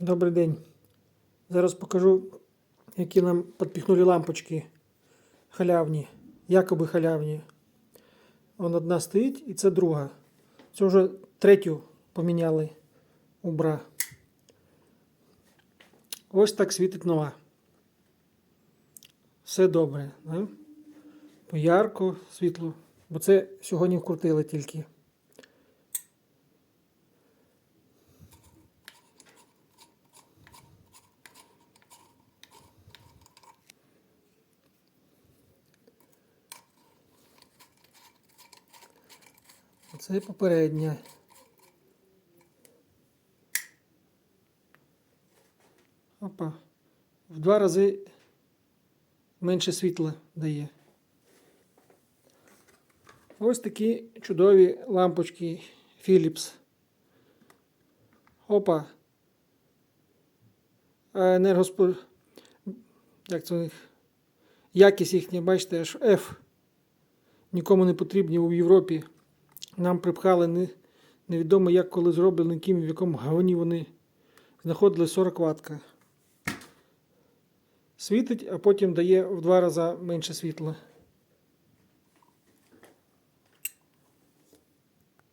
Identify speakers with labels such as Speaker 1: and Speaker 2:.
Speaker 1: Добрий день. Зараз покажу, які нам підпіхнули лампочки халявні, якоби халявні. Вон одна стоїть і це друга. Це вже третю поміняли у бра. Ось так світить нова. Все добре. Да? Ярко, світло. Бо це сьогодні вкрутили тільки. Це попередня. Опа. В два рази менше світла дає. Ось такі чудові лампочки Philips. Опа. А енергоспо... Як це у них? Якість їхня, бачите, аж F. Нікому не потрібні у Європі. Нам припхали не, невідомо як коли зроблені, ким, в якому говні вони знаходили 40 ватка. Світить, а потім дає в два рази менше світла.